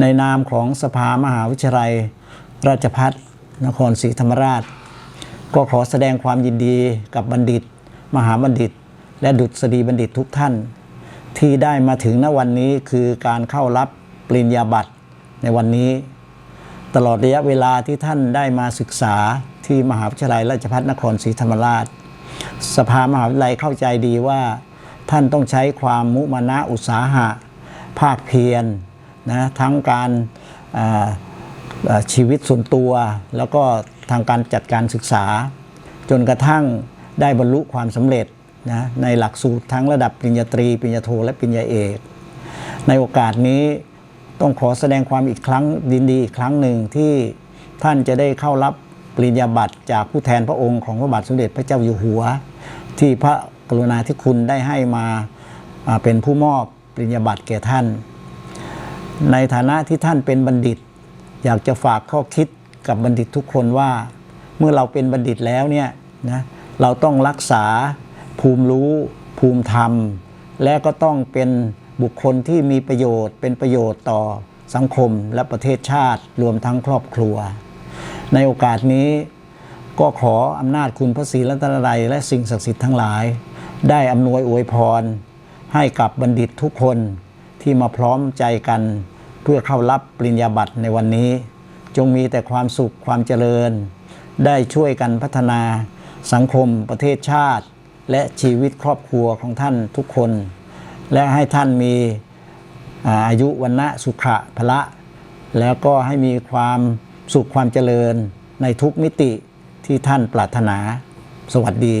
ในนามของสภามหาวิทยาลัย ราชพัฒนครศรีธรรมราช ก็ขอแสดงความยินดีกับบัณฑิต มหาบัณฑิต และดุษฎีบัณฑิตทุกท่าน ที่ได้มาถึงณวันนี้คือการเข้ารับปริญญาบัตรในวันนี้ ตลอดระยะเวลาที่ท่านได้มาศึกษาที่มหาวิทยาลัยราชภัฏนครศรีธรรมราช สภามหาวิทยาลัยเข้าใจดีว่า ท่านต้องใช้ความมุมานะอุตสาหะ ภาคเพียร นะทั้งการชีวิตส่วนตัว แล้วก็ทางการจัดการศึกษา จนกระทั่งได้บรรลุความสำเร็จนะในหลักสูตรทั้งระดับปริญญาตรี ปริญญาโทและปริญญาเอก ในโอกาสนี้ต้องขอแสดงความอีกครั้งดินดีอีกครั้งหนึ่งที่ท่านจะได้เข้ารับปริญญาบัตรจากผู้แทนพระองค์ของพระบาทสมเด็จพระเจ้าอยู่หัว ที่พระกรุณาธิคุณได้ให้มาเป็นผู้มอบปริญญาบัตรแก่ท่าน ในฐานะที่ท่านเป็นบัณฑิต อยากจะฝากข้อคิดกับบัณฑิตทุกคนว่า เมื่อเราเป็นบัณฑิตแล้วเนี่ยนะเราต้องรักษาภูมิรู้ ภูมิธรรม และก็ต้องเป็นบุคคลที่มีประโยชน์ เป็นประโยชน์ต่อสังคมและประเทศชาติรวมทั้งครอบครัว ในโอกาสนี้ก็ขออำนาจคุณพระศรีรัตนตรัยและสิ่งศักดิ์สิทธิ์ทั้งหลาย ได้อำนวยอวยพร ให้กับบัณฑิตทุกคนที่มาพร้อมใจกัน เพื่อเข้ารับปริญญาบัตรในวันนี้ จงมีแต่ความสุขความเจริญ ได้ช่วยกันพัฒนาสังคมประเทศชาติ และชีวิตครอบครัวของท่านทุกคน และให้ท่านมีอาอายุวันนะสุขะพละ แล้วก็ให้มีความสุขความเจริญในทุกมิติที่ท่านปรารถนา สวัสดี